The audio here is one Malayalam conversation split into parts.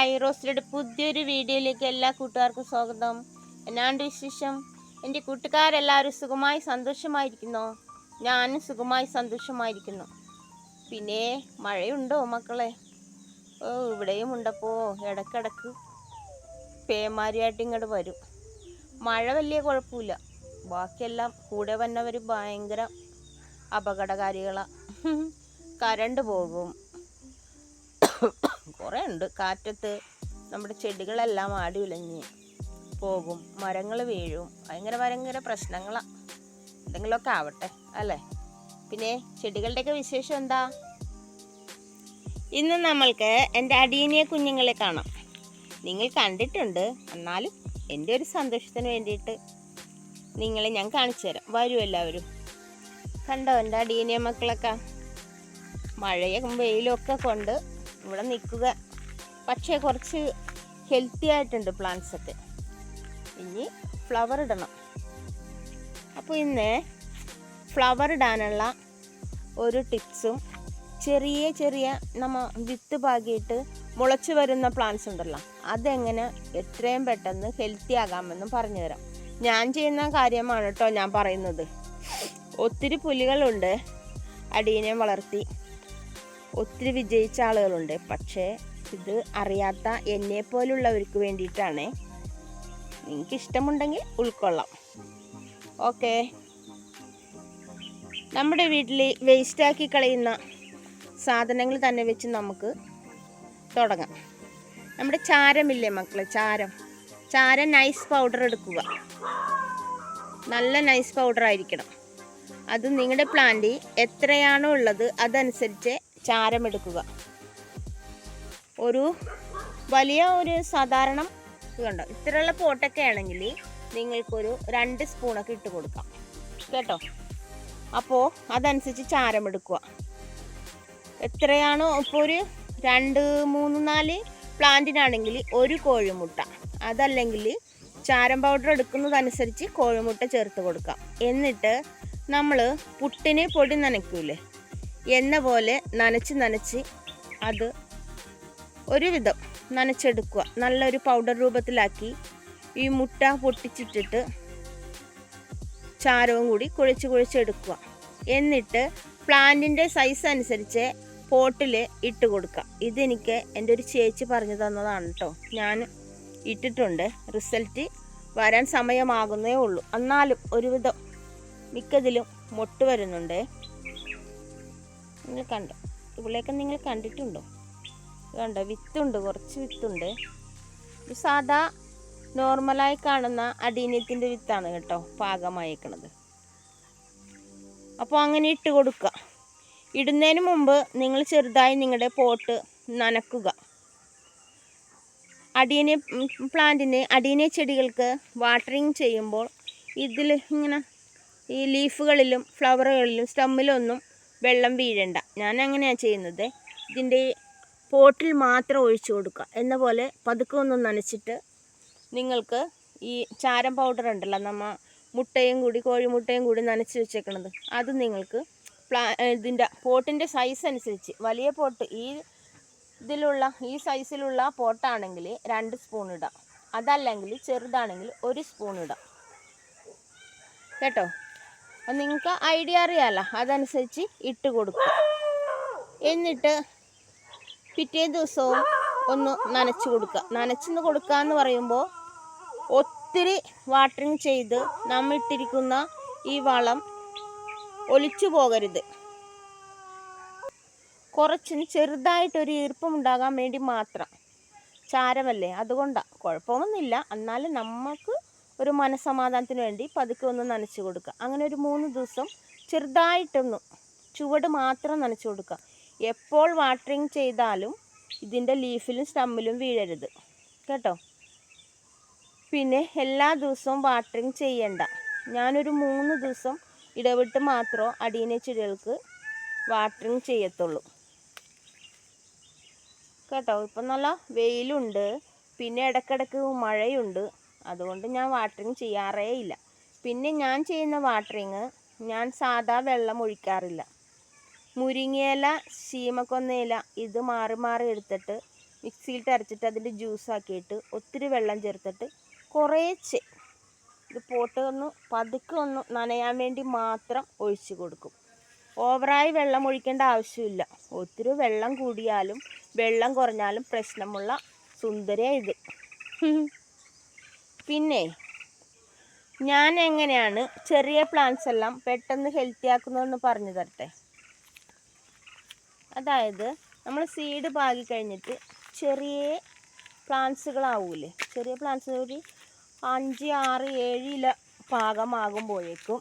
ഹായ് റോസ്റ്റിയുടെ പുതിയൊരു വീഡിയോയിലേക്ക് എല്ലാ കൂട്ടുകാർക്കും സ്വാഗതം. എന്നാണ്ട് വിശേഷം? എന്റെ കൂട്ടുകാരെല്ലാവരും സുഖമായി സന്തോഷമായിരിക്കുന്നു? ഞാനും സുഖമായി സന്തോഷമായിരിക്കുന്നു. പിന്നെ മഴയുണ്ടോ മക്കളെ? ഓ ഇവിടെയും ഉണ്ടപ്പോ ഇടക്കിടക്ക് പേമാരിയായിട്ട് ഇങ്ങോട്ട് വരും. മഴ വലിയ കുഴപ്പമില്ല. ബാക്കിയെല്ലാം കൂടെ വന്നവർ ഭയങ്കര അപകടകാരികളാണ് കരണ്ട് പോകും. കുറേ ഉണ്ട് കാറ്റത്ത് നമ്മുടെ ചെടികളെല്ലാം ആടി ഉലഞ്ഞ് പോകും. മരങ്ങൾ വീഴും. ഭയങ്കര ഭയങ്കര പ്രശ്നങ്ങളാണ് എന്തെങ്കിലുമൊക്കെ ആവട്ടെ അല്ലേ? പിന്നെ ചെടികളുടെയൊക്കെ വിശേഷം എന്താ? ഇന്ന് നമ്മൾക്ക് എന്റെ അടീനിയ കുഞ്ഞുങ്ങളെ കാണാം. നിങ്ങൾ കണ്ടിട്ടുണ്ട്. എന്നാലും എന്റെ ഒരു സന്തോഷത്തിന് വേണ്ടിയിട്ട് നിങ്ങളെ ഞാൻ കാണിച്ചു തരാം. വരൂ എല്ലാവരും. കണ്ടോ എന്റെ അടീനിയ മക്കളൊക്കെ? മഴയും വെയിലും ഒക്കെ കൊണ്ട് ഇവിടെ നിൽക്കുക. പക്ഷേ കുറച്ച് ഹെൽത്തി ആയിട്ടുണ്ട് പ്ലാന്റ്സ് ഒക്കെ. ഇനി ഫ്ലവർ ഇടണം. അപ്പോൾ ഇന്ന് ഫ്ലവർ ഇടാനുള്ള ഒരു ടിപ്സും ചെറിയ ചെറിയ നമ്മ വിത്ത് പാകിയിട്ട് മുളച്ചു വരുന്ന പ്ലാന്റ്സ് ഉണ്ടല്ലോ അതെങ്ങനെ എത്രയും പെട്ടെന്ന് ഹെൽത്തി ആകാമെന്നും പറഞ്ഞു തരാം ഞാൻ ചെയ്യുന്ന കാര്യമാണ് കേട്ടോ ഞാൻ പറയുന്നത്. ഒത്തിരി പുലികളുണ്ട് അടീനെ വളർത്തി. ഒത്തിരി വിജയിച്ച ആളുകളുണ്ട്. പക്ഷേ ഇത് അറിയാത്ത എന്നെ പോലുള്ളവർക്ക് വേണ്ടിയിട്ടാണ്. നിങ്ങൾക്ക് ഇഷ്ടമുണ്ടെങ്കിൽ ഉൾക്കൊള്ളാം. ഓക്കെ. നമ്മുടെ വീട്ടിൽ വേസ്റ്റാക്കി കളയുന്ന സാധനങ്ങൾ തന്നെ വെച്ച് നമുക്ക് തുടങ്ങാം. നമ്മുടെ ചാരമില്ലേ മക്കളെ? ചാരം. ചാരം നൈസ് പൗഡർ എടുക്കുക. നല്ല നൈസ് പൗഡർ ആയിരിക്കണം. അത് നിങ്ങളുടെ പ്ലാന്റിൽ എത്രയാണോ ഉള്ളത് അതനുസരിച്ച് ചാരം എടുക്കുക ഒരു വലിയ ഒരു സാധാരണ ഇതുണ്ട് ഇത്രയുള്ള പോട്ടൊക്കെ ആണെങ്കിൽ നിങ്ങൾക്കൊരു രണ്ട് സ്പൂണൊക്കെ ഇട്ട് കൊടുക്കാം. കേട്ടോ? അപ്പോൾ അതനുസരിച്ച് ചാരം എടുക്കുക എത്രയാണോ? ഇപ്പോൾ ഒരു രണ്ട് മൂന്ന് നാല് പ്ലാന്റിനാണെങ്കിൽ ഒരു കോഴിമുട്ട. അതല്ലെങ്കിൽ ചാരം പൗഡർ എടുക്കുന്നതനുസരിച്ച് കോഴിമുട്ട ചേർത്ത് കൊടുക്കാം. എന്നിട്ട് നമ്മൾ പുട്ടിന് പൊടി നനയ്ക്കൂലേ എന്ന പോലെ നനച്ച് നനച്ച് അത് ഒരുവിധം നനച്ചെടുക്കുക. നല്ലൊരു പൗഡർ രൂപത്തിലാക്കി ഈ മുട്ട പൊട്ടിച്ചിട്ടിട്ട് ചാരവും കൂടി കുഴച്ച് കുഴിച്ചെടുക്കുക എന്നിട്ട് പ്ലാന്റിന്റെ സൈസ് അനുസരിച്ച് പോട്ടിൽ ഇട്ട് കൊടുക്കുക. ഇതെനിക്ക് എന്റെ ഒരു ചേച്ചി പറഞ്ഞു തന്നതാണ് കേട്ടോ ഞാൻ ഇട്ടിട്ടുണ്ട്. റിസൾട്ട് വരാൻ സമയമാകുന്നേ ഉള്ളൂ. എന്നാലും ഒരുവിധം മിക്കതിലും മൊട്ട് വരുന്നുണ്ട്. നിങ്ങൾ കണ്ടോ ഇവിടെയൊക്കെ നിങ്ങൾ കണ്ടിട്ടുണ്ടോ? കണ്ടോ? വിത്തുണ്ട് കുറച്ച് വിത്തുണ്ട്. സാധാ നോർമലായി കാണുന്ന അടീനത്തിന്റെ വിത്താണ് കേട്ടോ പാകമായേക്കണത്. അപ്പോൾ അങ്ങനെ ഇട്ട് കൊടുക്കുക. ഇടുന്നതിന് മുമ്പ് നിങ്ങൾ ചെറുതായി നിങ്ങളുടെ പോട്ട് നനക്കുക. അടീനെ പ്ലാന്റിന് അടീനെ ചെടികൾക്ക് വാട്ടറിങ് ചെയ്യുമ്പോൾ ഇതിൽ ഇങ്ങനെ ഈ ലീഫുകളിലും ഫ്ലവറുകളിലും സ്റ്റമ്മിലൊന്നും വെള്ളം വീഴണ്ട. ഞാൻ അങ്ങനെയാണ് ചെയ്യുന്നത്. ഇതിന്റെ പോട്ടിൽ മാത്രം ഒഴിച്ചു കൊടുക്കുക. എന്ന പോലെ പതുക്കെ ഒന്ന് നനച്ചിട്ട് നിങ്ങൾക്ക് ഈ ചാരം പൗഡർ ഉണ്ടല്ലോ നമ്മ മുട്ടയും കൂടി കോഴിമുട്ടയും കൂടി നനച്ച് വെച്ചേക്കണത്. അത് നിങ്ങൾക്ക് പ്ലാ ഇതിന്റെ പോട്ടിന്റെ സൈസ് അനുസരിച്ച് വലിയ പോട്ട് ഈ ഇതിലുള്ള ഈ സൈസിലുള്ള പോട്ടാണെങ്കിൽ രണ്ട് സ്പൂൺ ഇടാം. അതല്ലെങ്കിൽ ചെറുതാണെങ്കിൽ ഒരു സ്പൂൺ ഇടാം. കേട്ടോ? അപ്പം നിങ്ങൾക്ക് ഐഡിയ അറിയാമല്ലോ അതനുസരിച്ച് ഇട്ട് കൊടുക്കും. എന്നിട്ട് പിറ്റേ ദിവസവും ഒന്ന് നനച്ച് കൊടുക്കുക. നനച്ചെന്ന് കൊടുക്കുക എന്ന് പറയുമ്പോൾ ഒത്തിരി വാട്ടറിങ് ചെയ്ത് നമ്മൾ ഇട്ടിരിക്കുന്ന ഈ വളം ഒലിച്ചു പോകരുത്. കുറച്ചിന് ചെറുതായിട്ടൊരു ഈർപ്പം ഉണ്ടാകാൻ വേണ്ടി മാത്രം. ചാരമല്ലേ? അതുകൊണ്ടാണ് കുഴപ്പമൊന്നുമില്ല. എന്നാലും നമുക്ക് ഒരു മനസമാധാനത്തിന് വേണ്ടി പതുക്കെ ഒന്ന് നനച്ച് കൊടുക്കുക. അങ്ങനെ ഒരു മൂന്ന് ദിവസം ചെറുതായിട്ടൊന്ന് ചുവട് മാത്രം നനച്ച് കൊടുക്കുക. എപ്പോൾ വാട്ടറിങ് ചെയ്താലും ഇതിന്റെ ലീഫിലും സ്റ്റമ്മിലും വീഴരുത്. കേട്ടോ? പിന്നെ എല്ലാ ദിവസവും വാട്ടറിങ് ചെയ്യണ്ട. ഞാനൊരു മൂന്ന് ദിവസം ഇടവിട്ട് മാത്രമേ അടീനെ ചെടികൾക്ക് വാട്ടറിങ് ചെയ്യത്തുള്ളൂ. കേട്ടോ? ഇപ്പം നല്ല വെയിലുണ്ട്. പിന്നെ ഇടയ്ക്കിടയ്ക്ക് മഴയുണ്ട്. അതുകൊണ്ട് ഞാൻ വാട്ടറിങ് ചെയ്യാറേ ഇല്ല പിന്നെ ഞാൻ ചെയ്യുന്ന വാട്ടറിങ് ഞാൻ സാധാ വെള്ളം ഒഴിക്കാറില്ല. മുരിങ്ങയില ശീമക്കൊന്നയില ഇത് മാറി മാറി എടുത്തിട്ട് മിക്സിയിൽ അരച്ചിട്ട് അതിന്റെ ജ്യൂസാക്കിയിട്ട് ഒത്തിരി വെള്ളം ചേർത്തിട്ട് കുറേശ്ശെ ഇത് പോട്ട് ഒന്ന് പതുക്കെ ഒന്ന് നനയാൻ വേണ്ടി മാത്രം ഒഴിച്ച് കൊടുക്കും. ഓവറായി വെള്ളം ഒഴിക്കേണ്ട ആവശ്യമില്ല. ഒത്തിരി വെള്ളം കൂടിയാലും വെള്ളം കുറഞ്ഞാലും പ്രശ്നമുള്ള സുന്ദരിയ ഇത്. പിന്നെ ഞാൻ എങ്ങനെയാണ് ചെറിയ പ്ലാന്റ്സ് എല്ലാം പെട്ടെന്ന് ഹെൽത്തി ആക്കുന്നതെന്ന് പറഞ്ഞു തരട്ടെ? അതായത് നമ്മൾ സീഡ് പാകി കഴിഞ്ഞിട്ട് ചെറിയ പ്ലാന്റ്സുകളാവൂലേ ചെറിയ പ്ലാന്റ്സ് ഒരു അഞ്ച് ആറ് ഏഴ് ഇല പാകമാകുമ്പോഴേക്കും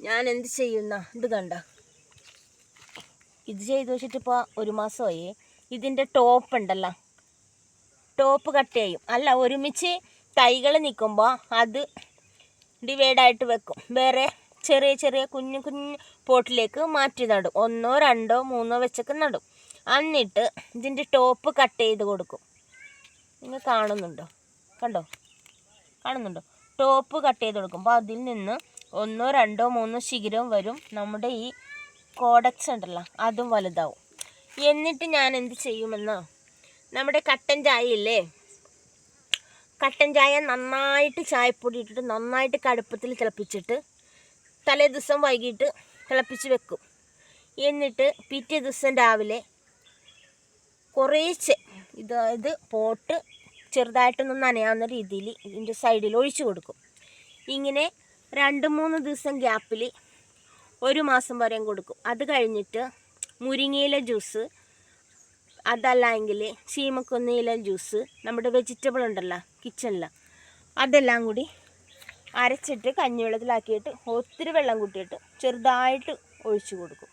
ഞാൻ എന്ത് ചെയ്യുന്ന ഇത് കണ്ട. ഇത് ചെയ്ത് വെച്ചിട്ടിപ്പോൾ ഒരു മാസമായി. ഇതിന്റെ ടോപ്പ് ഉണ്ടല്ലോ. ടോപ്പ് കട്ട് ചെയ്യും. അല്ല ഒരുമിച്ച് തൈകൾ നിൽക്കുമ്പോൾ അത് ഡിവൈഡായിട്ട് വെക്കും. വേറെ ചെറിയ ചെറിയ കുഞ്ഞു കുഞ്ഞു പോട്ടിലേക്ക് മാറ്റി നടും. ഒന്നോ രണ്ടോ മൂന്നോ വെച്ചൊക്കെ നടും. എന്നിട്ട് ഇതിന്റെ ടോപ്പ് കട്ട് ചെയ്ത് കൊടുക്കും. നിങ്ങൾ കാണുന്നുണ്ടോ? കണ്ടോ? കാണുന്നുണ്ടോ? ടോപ്പ് കട്ട് ചെയ്ത് കൊടുക്കുമ്പോൾ അതിൽ നിന്ന് ഒന്നോ രണ്ടോ മൂന്നോ ശിഖിരവും വരും. നമ്മുടെ ഈ കോഡക്സ് ഉണ്ടല്ലോ അതും വലുതാവും. എന്നിട്ട് ഞാൻ എന്ത് ചെയ്യുമെന്നോ നമ്മുടെ കട്ടൻ ചായ ഇല്ലേ കട്ടൻ ചായ നന്നായിട്ട് ചായപ്പൊടി ഇട്ടിട്ട് നന്നായിട്ട് കടുപ്പത്തിൽ തിളപ്പിച്ചിട്ട് തലേ ദിവസം വൈകിട്ട് തിളപ്പിച്ച് വെക്കും. എന്നിട്ട് പിറ്റേ ദിവസം രാവിലെ കുറേശ്ശെ ഇതായത് പോട്ട് ചെറുതായിട്ടൊന്ന് നനയാവുന്ന രീതിയിൽ ഇതിന്റെ സൈഡിൽ ഒഴിച്ചു കൊടുക്കും. ഇങ്ങനെ രണ്ട് മൂന്ന് ദിവസം ഗ്യാപ്പിൽ ഒരു മാസം വരെയും കൊടുക്കും. അത് കഴിഞ്ഞിട്ട് മുരിങ്ങയില ജ്യൂസ് അതല്ല എങ്കിൽ ചീമക്കൊന്നയില ജ്യൂസ് നമ്മുടെ വെജിറ്റബിൾ ഉണ്ടല്ലോ കിച്ചണിൽ അതെല്ലാം കൂടി അരച്ചിട്ട് കഞ്ഞിവെള്ളത്തിലാക്കിയിട്ട് ഒത്തിരി വെള്ളം കൂട്ടിയിട്ട് ചെറുതായിട്ട് ഒഴിച്ചു കൊടുക്കും.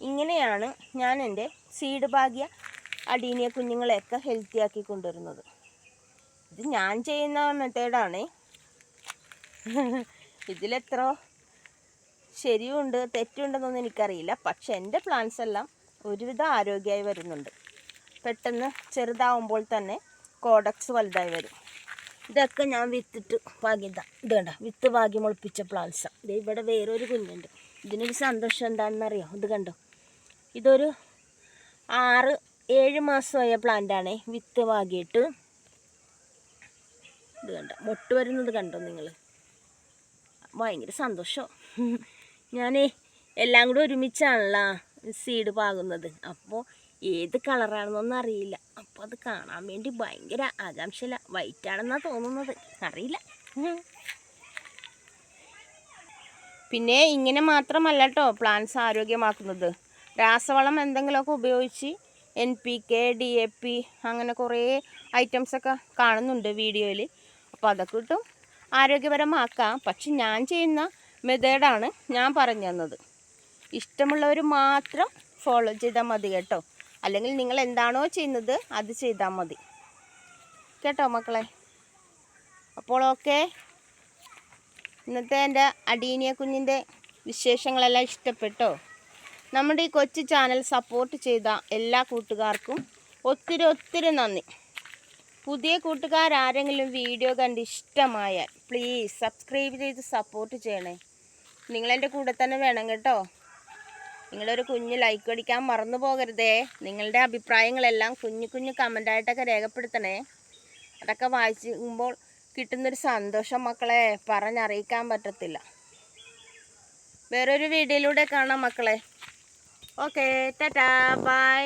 ഇങ്ങനെയാണ് ഞാൻ എന്റെ സീഡ് ഭാഗ്യ അടീനിയ കുഞ്ഞുങ്ങളെയൊക്കെ ഹെൽത്തി ആക്കി കൊണ്ടുവരുന്നത്. ഇത് ഞാൻ ചെയ്യുന്ന മെത്തേഡാണേ. ഇതിലെത്ര ശരിയുണ്ട് തെറ്റുണ്ടെന്നൊന്നും എനിക്കറിയില്ല. പക്ഷെ എന്റെ പ്ലാന്റ്സ് എല്ലാം ഒരുവിധം ആരോഗ്യമായി വരുന്നുണ്ട്. പെട്ടെന്ന് ചെറുതാവുമ്പോൾ തന്നെ കോഡക്സ് വലുതായി വരും. ഇതൊക്കെ ഞാൻ വിത്തിട്ട് പാകിയതാ ഇത് കണ്ട? വിത്ത് പാകി മുളപ്പിച്ച പ്ലാന്റ്സാ ഇത് ഇവിടെ വേറൊരു കുഞ്ഞുണ്ട്. ഇതിനൊരു സന്തോഷം എന്താണെന്നറിയോ? ഇത് കണ്ടോ? ഇതൊരു ആറ് ഏഴ് മാസമായ പ്ലാന്റാണേ വിത്ത് പാകിയിട്ട് ഇത് കണ്ടോ? മൊട്ട് വരുന്നത് കണ്ടോ നിങ്ങൾ? ഭയങ്കര സന്തോഷം? ഞാൻ എല്ലാം കൂടെ ഒരുമിച്ചാണല്ലോ സീഡ് പാകുന്നത്. അപ്പോൾ ഏത് കളറാണെന്നൊന്നും അറിയില്ല. അപ്പോൾ അത് കാണാൻ വേണ്ടി ഭയങ്കര ആകാംക്ഷയില്ല വൈറ്റ് ആണെന്നാണ് തോന്നുന്നത്. അറിയില്ല. പിന്നെ ഇങ്ങനെ മാത്രമല്ല കേട്ടോ പ്ലാന്റ്സ് ആരോഗ്യമാക്കുന്നത്. രാസവളം എന്തെങ്കിലുമൊക്കെ ഉപയോഗിച്ച് N P K D A P അങ്ങനെ കുറേ ഐറ്റംസൊക്കെ കാണുന്നുണ്ട് വീഡിയോയിൽ അപ്പോൾ അതൊക്കെ ഇട്ടും ആരോഗ്യപരമാക്കാം. പക്ഷെ ഞാൻ ചെയ്യുന്ന മെത്തേഡാണ് ഞാൻ പറഞ്ഞു തന്നത് ഇഷ്ടമുള്ളവർ മാത്രം ഫോളോ ചെയ്താൽ മതി കേട്ടോ. അല്ലെങ്കിൽ നിങ്ങൾ എന്താണോ ചെയ്യുന്നത് അത് ചെയ്താൽ മതി. കേട്ടോ മക്കളെ? അപ്പോൾ ഓക്കെ. ഇന്നത്തെ എന്റെ അടീനിയ കുഞ്ഞിന്റെ വിശേഷങ്ങളെല്ലാം ഇഷ്ടപ്പെട്ടോ? നമ്മുടെ ഈ കൊച്ചു ചാനൽ സപ്പോർട്ട് ചെയ്ത എല്ലാ കൂട്ടുകാർക്കും ഒത്തിരി ഒത്തിരി നന്ദി. പുതിയ കൂട്ടുകാരാരെങ്കിലും വീഡിയോ കണ്ട് ഇഷ്ടമായാൽ പ്ലീസ് സബ്സ്ക്രൈബ് ചെയ്ത് സപ്പോർട്ട് ചെയ്യണേ. നിങ്ങളെന്റെ കൂടെ തന്നെ വേണം കേട്ടോ. നിങ്ങളൊരു കുഞ്ഞ് ലൈക്ക് അടിക്കാൻ മറന്നു പോകരുതേ. നിങ്ങളുടെ അഭിപ്രായങ്ങളെല്ലാം കുഞ്ഞു കുഞ്ഞു കമന്റായിട്ടൊക്കെ രേഖപ്പെടുത്തണേ. അതൊക്കെ വായിക്കുമ്പോൾ കിട്ടുന്നൊരു സന്തോഷം മക്കളെ. പറഞ്ഞറിയിക്കാൻ പറ്റത്തില്ല. വേറൊരു വീഡിയോയിലൂടെ കാണാം മക്കളെ. Okay tata bye